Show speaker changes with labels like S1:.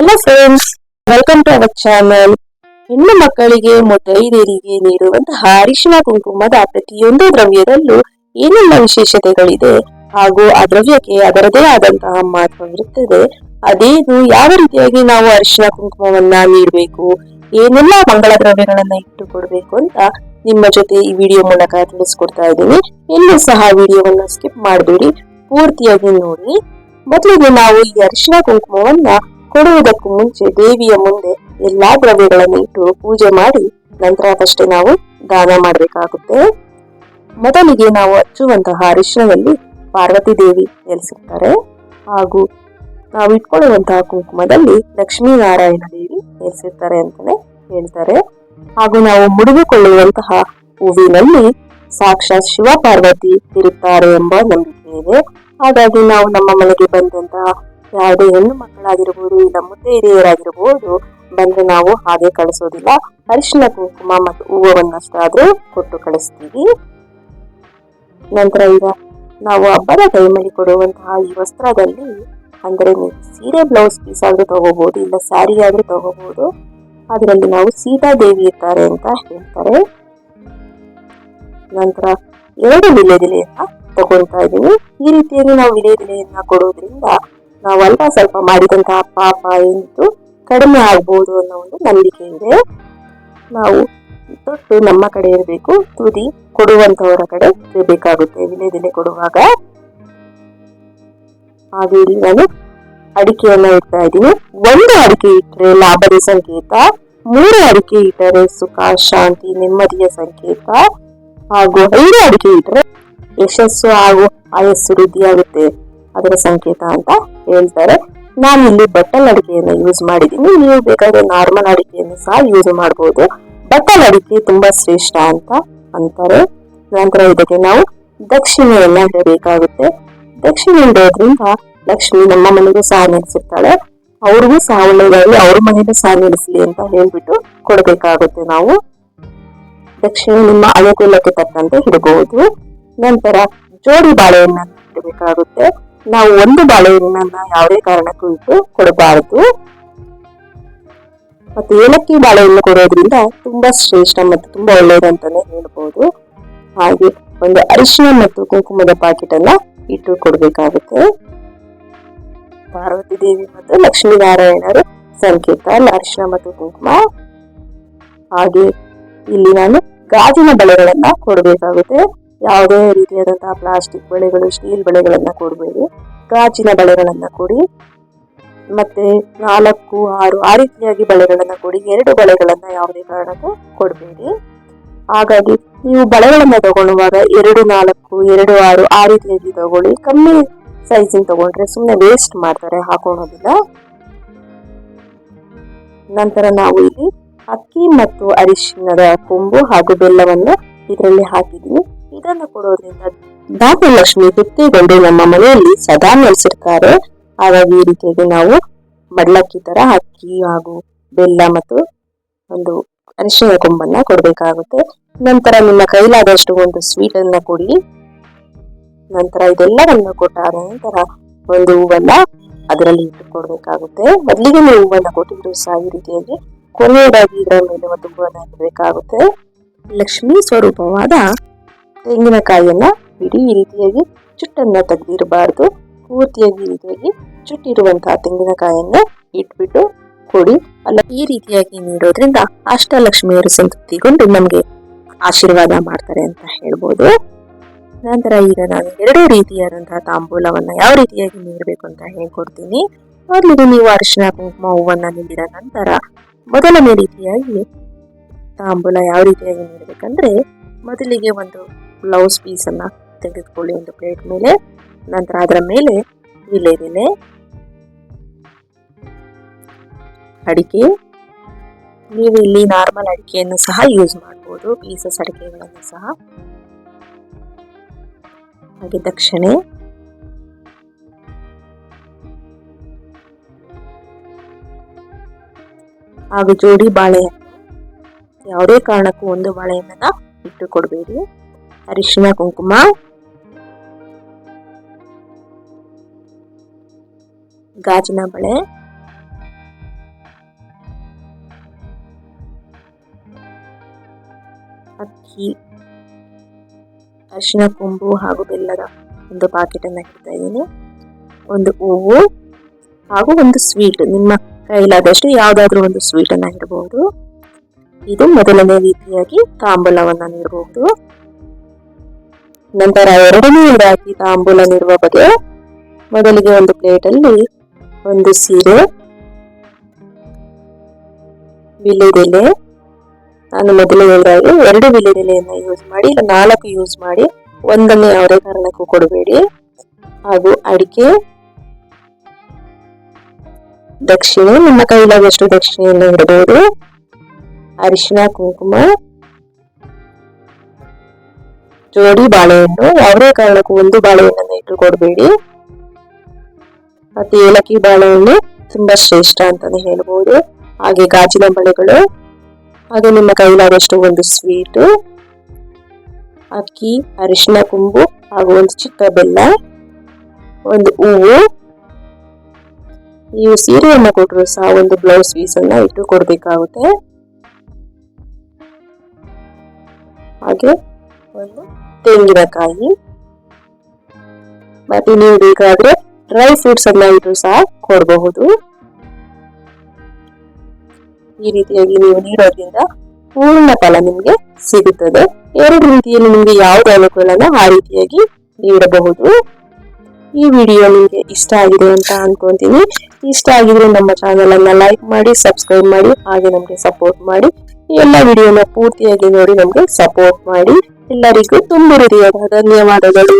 S1: Hello friends welcome to our channel ಹೆಣ್ಣು ಮಕ್ಕಳಿಗೆ ಮುತ್ತೈದೆಯರಿಗೆ ನೀಡುವಂತಹ ಅರಿಶಿನ ಕುಂಕುಮದ ಪ್ರತಿಯೊಂದು ದ್ರವ್ಯದಲ್ಲೂ ಏನೆಲ್ಲ ವಿಶೇಷತೆಗಳಿದೆ ಹಾಗೂ ಆ ದ್ರವ್ಯಕ್ಕೆ ಅದರದೇ ಆದಂತಹ ಮಹತ್ವವಿರುತ್ತದೆ, ಅದೇನು ಯಾವ ರೀತಿಯಾಗಿ ನಾವು ಅರಿಶಿನ ಕುಂಕುಮವನ್ನ ನೀಡಬೇಕು, ಏನೆಲ್ಲ ಮಂಗಳ ದ್ರವ್ಯಗಳನ್ನ ಇಟ್ಟು ಕೊಡಬೇಕು ಅಂತ ನಿಮ್ಮ ಜೊತೆ ಈ ವಿಡಿಯೋ ಮೂಲಕ ತಿಳಿಸ್ಕೊಡ್ತಾ ಇದ್ದೀನಿ. ಇನ್ನು ಸಹ ವಿಡಿಯೋವನ್ನ ಸ್ಕಿಪ್ ಮಾಡಬೇಡಿ, ಪೂರ್ತಿಯಾಗಿ ನೋಡಿ. ಮೊದಲಿಗೆ ನಾವು ಈ ಅರಿಶಿನ ಕುಂಕುಮವನ್ನ ಕೊಡುವುದಕ್ಕೂ ಮುಂಚೆ ದೇವಿಯ ಮುಂದೆ ಎಲ್ಲಾ ದ್ರವ್ಯಗಳನ್ನು ಇಟ್ಟು ಪೂಜೆ ಮಾಡಿ, ನಂತರ ಅದಷ್ಟೇ ನಾವು ದಾನ ಮಾಡಬೇಕಾಗುತ್ತೆ. ಮೊದಲಿಗೆ ನಾವು ಹಚ್ಚುವಂತಹ ಅರಿಶಿನದಲ್ಲಿ ಪಾರ್ವತಿ ದೇವಿ ನೆಲೆಸಿರ್ತಾರೆ ಹಾಗೂ ನಾವು ಇಟ್ಕೊಳ್ಳುವಂತಹ ಕುಂಕುಮದಲ್ಲಿ ಲಕ್ಷ್ಮೀನಾರಾಯಣ ದೇವಿ ನೆಲೆಸಿರ್ತಾರೆ ಅಂತಾನೆ ಹೇಳ್ತಾರೆ. ಹಾಗೂ ನಾವು ಮುಡಿದುಕೊಳ್ಳುವಂತಹ ಹೂವಿನಲ್ಲಿ ಸಾಕ್ಷಾತ್ ಶಿವ ಪಾರ್ವತಿ ಇರುತ್ತಾರೆ ಎಂಬ ನಂಬಿಕೆ ಇದೆ. ಹಾಗಾಗಿ ನಾವು ನಮ್ಮ ಮನೆಗೆ ಬಂದಂತಹ ಯಾವುದೇ ಹೆಣ್ಣು ಮಕ್ಕಳಾಗಿರ್ಬೋದು, ಇಲ್ಲ ಮುತ್ತೈದೆಯರಾಗಿರ್ಬೋದು ಬಂದು ನಾವು ಹಾಗೆ ಕಳಿಸೋದಿಲ್ಲ. ಅರಿಶಿನ ಕುಂಕುಮ ಮತ್ತು ಹೂವನ್ನಷ್ಟಾದ್ರೂ ಕೊಟ್ಟು ಕಳಿಸ್ತೀವಿ. ನಂತರ ಈಗ ನಾವು ಹಬ್ಬದ ಟೈಮಲ್ಲಿ ಕೊಡುವಂತಹ ಈ ವಸ್ತ್ರದಲ್ಲಿ, ಅಂದರೆ ನೀವು ಸೀರೆ, ಬ್ಲೌಸ್ ಪೀಸ್ ಆದರೂ ತಗೋಬಹುದು ಇಲ್ಲ ಸ್ಯಾರಿ ಆದರೂ ತಗೋಬಹುದು ಅದರಲ್ಲಿ ನಾವು ಸೀತಾ ದೇವಿ ಇರ್ತಾರೆ ಅಂತ ಹೇಳ್ತಾರೆ. ನಂತರ ಎರಡು ವಿಲೇದಿಲೆಯನ್ನ ತಗೊಳ್ತಾ ಇದ್ದೀವಿ ಈ ರೀತಿಯಲ್ಲಿ ನಾವು ವಿಲೇದಿಲೆಯನ್ನ ಕೊಡೋದ್ರಿಂದ ನಾವು ಸ್ವಲ್ಪ ಮಾಡಿದಂತಹ ಪಾಪ ಎಂದು ಕಡಿಮೆ ಆಗ್ಬೋದು ಅನ್ನೋ ಒಂದು ನಂಬಿಕೆ ಇದೆ. ನಾವು ತೊಟ್ಟು ನಮ್ಮ ಕಡೆ ಇರಬೇಕು, ತುದಿ ಕೊಡುವಂತವರ ಕಡೆ ಇರಬೇಕಾಗುತ್ತೆ, ದಿನ ಕೊಡುವಾಗ. ಹಾಗೆ ಇಲ್ಲಿ ನಾನು ಅಡಿಕೆಯನ್ನ ಇಡ್ತಾ ಇದ್ದೀನಿ. ಒಂದು ಅಡಿಕೆ ಇಟ್ಟರೆ ಲಾಭದ ಸಂಕೇತ, ಮೂರು ಅಡಿಕೆ ಇಟ್ಟರೆ ಸುಖ, ಶಾಂತಿ, ನೆಮ್ಮದಿಯ ಸಂಕೇತ, ಹಾಗೂ ಐದು ಅಡಿಕೆ ಇಟ್ಟರೆ ಯಶಸ್ಸು ಹಾಗೂ ಆಯಸ್ಸು ವೃದ್ಧಿಯಾಗುತ್ತೆ. ಅದರ ಸಂಕೇತ ಅಂತ ಹೇಳ್ತಾರೆ. ನಾನು ಇಲ್ಲಿ ಬಟ್ಟಲ್ ಅಡಿಕೆಯನ್ನು ಯೂಸ್ ಮಾಡಿದ್ದೀನಿ. ನೀವು ಬೇಕಾದ್ರೆ ನಾರ್ಮಲ್ ಅಡಿಕೆಯನ್ನು ಸಹ ಯೂಸ್ ಮಾಡಬಹುದು ಬಟ್ಟಲ್ ಅಡಿಕೆ ತುಂಬಾ ಶ್ರೇಷ್ಠ ಅಂತ ಅಂತಾರೆ. ನಂತರ ಇದಕ್ಕೆ ನಾವು ದಕ್ಷಿಣೆಯನ್ನ ಹೇಳಬೇಕಾಗುತ್ತೆ. ದಕ್ಷಿಣೆ ಇಡೋದ್ರಿಂದ ಲಕ್ಷ್ಮಿ ನಮ್ಮ ಮನೆಗೂ ಸಹ ನೆಲೆಸಿರ್ತಾಳೆ ಅವ್ರಿಗೂ ಸಹ ಒಳ್ಳೆಯದಾಗಿ ಅವ್ರ ಮನೆಗೂ ಸಹ ನೆಲೆಸಲಿ ಅಂತ ಹೇಳ್ಬಿಟ್ಟು ಕೊಡಬೇಕಾಗುತ್ತೆ ನಾವು. ದಕ್ಷಿಣ ನಿಮ್ಮ ಅನುಕೂಲಕ್ಕೆ ತಕ್ಕಂತೆ ಇಡಬಹುದು ನಂತರ ಜೋಡಿ ಬಾಳೆಯನ್ನ ಇಡಬೇಕಾಗುತ್ತೆ. ನಾವು ಒಂದು ಬಾಳೆಹಣ್ಣನ್ನ ಯಾವುದೇ ಕಾರಣಕ್ಕೂ ಇಟ್ಟು ಕೊಡಬಾರದು. ಮತ್ತೆ ಏಲಕ್ಕಿ ಬಾಳೆಹಣ್ಣು ಕೊಡೋದ್ರಿಂದ ತುಂಬಾ ಶ್ರೇಷ್ಠ ಮತ್ತು ತುಂಬಾ ಒಳ್ಳೆಯದಂತಾನೆ ಹೇಳ್ಬೋದು. ಹಾಗೆ ಒಂದು ಅರಿಶಿನ ಮತ್ತು ಕುಂಕುಮದ ಪಾಕೆಟ್ ಅನ್ನ ಇಟ್ಟು ಕೊಡಬೇಕಾಗುತ್ತೆ. ಪಾರ್ವತಿ ದೇವಿ ಮತ್ತು ಲಕ್ಷ್ಮೀನಾರಾಯಣರು ಸಂಕೇತ ಅರಿಶಿನ ಮತ್ತು ಕುಂಕುಮ. ಹಾಗೆ ಇಲ್ಲಿ ನಾನು ಗಾಜಿನ ಬಳೆಗಳನ್ನ ಕೊಡಬೇಕಾಗುತ್ತೆ. ಯಾವುದೇ ರೀತಿಯಾದಂತಹ ಪ್ಲಾಸ್ಟಿಕ್ ಬಳೆಗಳು, ಸ್ಟೀಲ್ ಬಳೆಗಳನ್ನು ಕೊಡಬೇಡಿ. ಗಾಜಿನ ಬಳೆಗಳನ್ನು ಕೊಡಿ. ಮತ್ತೆ ನಾಲ್ಕು, ಆರು, ಆ ರೀತಿಯಾಗಿ ಬಳೆಗಳನ್ನು ಕೊಡಿ. ಎರಡು ಬಳೆಗಳನ್ನು ಯಾವುದೇ ಕಾರಣಕ್ಕೂ ಕೊಡಬೇಡಿ. ಹಾಗಾಗಿ ನೀವು ಬಳೆಗಳನ್ನು ತಗೊಳ್ಳುವಾಗ ಎರಡು, ನಾಲ್ಕು, ಎರಡು, ಆರು ಆ ರೀತಿಯಾಗಿ ತಗೊಳ್ಳಿ. ಕಮ್ಮಿ ಸೈಜಿನ ತಗೊಂಡ್ರೆ ಸುಮ್ಮನೆ ವೇಸ್ಟ್ ಮಾಡ್ತಾರೆ, ಹಾಕೊಳ್ಳೋದಿಲ್ಲ. ನಂತರ ನಾವು ಇಲ್ಲಿ ಅಕ್ಕಿ ಮತ್ತು ಅರಿಶಿಣದ ಕೊಂಬು ಹಾಗೂ ಬೆಲ್ಲವನ್ನು ಇದರಲ್ಲಿ ಹಾಕಿದ್ವಿ. ಇದನ್ನು ಕೊಡೋದ್ರಿಂದ ಧಾನ್ಯಲಕ್ಷ್ಮಿ ತೃಪ್ತಿಗೊಂಡು ನಮ್ಮ ಮನೆಯಲ್ಲಿ ಸದಾ ನೆಲೆಸಿರ್ತಾರೆ. ಹಾಗಾಗಿ ಈ ರೀತಿಯಾಗಿ ನಾವು ಮಡ್ಲಕ್ಕಿ ತರ ಅಕ್ಕಿ ಹಾಗೂ ಬೆಲ್ಲ ಮತ್ತು ಒಂದು ಅರಿಶಿನ ಕೊಂಬನ್ನ ಕೊಡಬೇಕಾಗುತ್ತೆ. ನಂತರ ನಿಮ್ಮ ಕೈಲಾದಷ್ಟು ಒಂದು ಸ್ವೀಟ್ ಅನ್ನ ಕೊಡಿ. ನಂತರ ಇದೆಲ್ಲವನ್ನ ಕೊಟ್ಟಾದ ನಂತರ ಒಂದು ಹೂವನ್ನ ಅದರಲ್ಲಿ ಇಟ್ಟು ಕೊಡ್ಬೇಕಾಗುತ್ತೆ ಮೊದಲಿಗೆ ನೀವು ಹೂವನ್ನ ಕೊಟ್ಟಿದ್ರು ಸಹ ಈ ರೀತಿಯಾಗಿ ಕೊನೆಯದಾಗಿ ಇದರ ಮೇಲೆ ಒಂದು ಹೂವನ್ನ ಇಡಬೇಕಾಗುತ್ತೆ. ಲಕ್ಷ್ಮೀ ಸ್ವರೂಪವಾದ ತೆಂಗಿನಕಾಯಿಯನ್ನ ಬಿಡಿ ಈ ರೀತಿಯಾಗಿ ಚುಟ್ಟನ್ನು ತೆಗೆದಿರಬಾರ್ದು. ಪೂರ್ತಿಯಾಗಿ ಈ ರೀತಿಯಾಗಿ ಚುಟ್ಟಿರುವಂತಹ ತೆಂಗಿನಕಾಯಿಯನ್ನ ಇಟ್ಬಿಟ್ಟು ಕೊಡಿ. ಅಲ್ಲ, ಈ ರೀತಿಯಾಗಿ ನೀಡೋದ್ರಿಂದ ಅಷ್ಟಲಕ್ಷ್ಮಿಯರು ಸಂತೃಪ್ತಿಗೊಂಡು ನಮಗೆ ಆಶೀರ್ವಾದ ಮಾಡ್ತಾರೆ ಅಂತ ಹೇಳ್ಬೋದು. ನಂತರ ಈಗ ನಾನು ಎರಡು ರೀತಿಯಾದಂತಹ ತಾಂಬೂಲವನ್ನ ಯಾವ ರೀತಿಯಾಗಿ ನೀಡಬೇಕು ಅಂತ ಹೇಳ್ಕೊಡ್ತೀನಿ. ಮೊದಲಿಗೆ ನೀವು ಅರಿಶಿನ ಕುಂಕುಮ ಹೂವನ್ನು ನೀಡಿದ ನಂತರ ಮೊದಲನೇ ರೀತಿಯಾಗಿ ತಾಂಬೂಲ ಯಾವ ರೀತಿಯಾಗಿ ನೀಡಬೇಕಂದ್ರೆ ಮೊದಲಿಗೆ ಒಂದು ಬ್ಲೌಸ್ ಪೀಸ್ ಅನ್ನ ತೆಗೆದುಕೊಳ್ಳಿ ಒಂದು ಪ್ಲೇಟ್ ಮೇಲೆ. ನಂತರ ಅದರ ಮೇಲೆ ವಿಲೇದೆಲೆ ಅಡಿಕೆ. ನೀವು ಇಲ್ಲಿ ನಾರ್ಮಲ್ ಅಡಿಕೆಯನ್ನು ಸಹ ಯೂಸ್ ಮಾಡಬಹುದು ಪೀಸಸ್ ಅಡಿಕೆಗಳನ್ನು ಸಹ. ಹಾಗೆ ದಕ್ಷಿಣೆ. ಹಾಗೂ ಜೋಡಿ ಬಾಳೆಹಣ್ಣು ಯಾವುದೇ ಕಾರಣಕ್ಕೂ ಒಂದು ಬಾಳೆಹಣ್ಣನ್ನು ಇಟ್ಟು ಕೊಡಬೇಡಿ ಅರಿಶಿನ ಕುಂಕುಮ ಗಾಜಿನ ಬಳೆ ಅಕ್ಕಿ ಅರಿಶಿನ ಕೊಂಬು ಹಾಗೂ ಬೆಲ್ಲದ ಒಂದು ಪಾಕೆಟ್ ಅನ್ನ ಇಡ್ತಾ ಇದ್ದೀನಿ ಒಂದು ಹೂವು ಹಾಗೂ ಒಂದು ಸ್ವೀಟ್ ನಿಮ್ಮ ಕೈಲಾದಷ್ಟು ಯಾವುದಾದ್ರೂ ಒಂದು ಸ್ವೀಟ್ ಅನ್ನು ಇಡಬಹುದು ಇದು ಮೊದಲನೇ ರೀತಿಯಾಗಿ ತಾಂಬೂಲವನ್ನು ನೀಡಬಹುದು ನಂತರ ಎರಡನೆಯದಾಗಿ ತಾಂಬೂಲ ನೀಡುವ ಬಗೆ ಮೊದಲಿಗೆ ಒಂದು ಪ್ಲೇಟಲ್ಲಿ ಒಂದು ಸೀರೆ ವಿಲೆದೆಲೆ ನಾನು ಮೊದಲು ಹೇಳಿದಾಗೆ ಎರಡು ವಿಲೆದೆಲೆಯನ್ನು ಯೂಸ್ ಮಾಡಿ, ಇಲ್ಲ ನಾಲ್ಕು ಯೂಸ್ ಮಾಡಿ, ಒಂದನ್ನು ಯಾವುದೇ ಕಾರಣಕ್ಕೂ ಕೊಡಬೇಡಿ. ಹಾಗೂ ಅಡಿಕೆ, ದಕ್ಷಿಣೆ, ನಿಮ್ಮ ಕೈಲಾದಷ್ಟು ದಕ್ಷಿಣೆಯನ್ನು ಇಡಬಹುದು. ಅರಿಶಿನ, ಕುಂಕುಮ ಜೋಡಿ ಬಾಳೆಹಣ್ಣು ಯಾವುದೇ ಕಾರಣಕ್ಕೂ ಒಂದು ಬಾಳೆಹಣ್ಣನ್ನು ಇಟ್ಟು ಕೊಡಬೇಡಿ. ಮತ್ತೆ ಏಲಕ್ಕಿ ಬಾಳೆಹಣ್ಣು ತುಂಬಾ ಶ್ರೇಷ್ಠ ಅಂತಾನೆ ಹೇಳ್ಬೋದು. ಹಾಗೆ ಗಾಜಿನ ಬಳೆಗಳು ಹಾಗೆ ನಿಮ್ಮ ಕೈಲಾದಷ್ಟು ಒಂದು ಸ್ವೀಟು ಅಕ್ಕಿ, ಅರಿಶಿನ ಕುಂಬು ಹಾಗೂ ಒಂದು ಚಿಕ್ಕ ಬೆಲ್ಲ, ಒಂದು ಹೂವು. ನೀವು ಸೀರೆಯನ್ನು ಕೊಟ್ಟರು ಸಹ ಒಂದು ಬ್ಲೌಸ್ ಪೀಸ್ ಅನ್ನ ಇಟ್ಟು ಕೊಡ್ಬೇಕಾಗುತ್ತೆ. ಹಾಗೆ ಒಂದು ತೆಂಗಿನಕಾಯಿ. ಮತ್ತೆ ನೀವು ಬೇಕಾದ್ರೆ ಡ್ರೈ ಫ್ರೂಟ್ಸ್ ಅನ್ನ ಇದ್ರು ಸಹ ಕೊಡಬಹುದು. ಈ ರೀತಿಯಾಗಿ ನೀವು ನೀಡೋದ್ರಿಂದ ಪೂರ್ಣ ಫಲ ನಿಮ್ಗೆ ಸಿಗುತ್ತದೆ. ಎರಡು ರೀತಿಯಲ್ಲಿ ನಿಮ್ಗೆ ಯಾವ್ದು ಅನುಕೂಲನೋ ಆ ರೀತಿಯಾಗಿ ನೀಡಬಹುದು. ಈ ವಿಡಿಯೋ ನಿಮ್ಗೆ ಇಷ್ಟ ಆಗಿದೆ ಅಂತ ಅನ್ಕೊಂತೀನಿ. ಇಷ್ಟ ಆಗಿದ್ರೆ ನಮ್ಮ ಚಾನೆಲ್ ಅನ್ನ ಲೈಕ್ ಮಾಡಿ ಸಬ್ಸ್ಕ್ರೈಬ್ ಮಾಡಿ, ಹಾಗೆ ನಮ್ಗೆ ಸಪೋರ್ಟ್ ಮಾಡಿ. ಈ ಎಲ್ಲ ವಿಡಿಯೋನ ಪೂರ್ತಿಯಾಗಿ ನೋಡಿ ನಮ್ಗೆ ಸಪೋರ್ಟ್ ಮಾಡಿ. ಎಲ್ಲರಿಗೂ ತುಂಬ ಹೃದಯದ ಧನ್ಯವಾದಗಳು.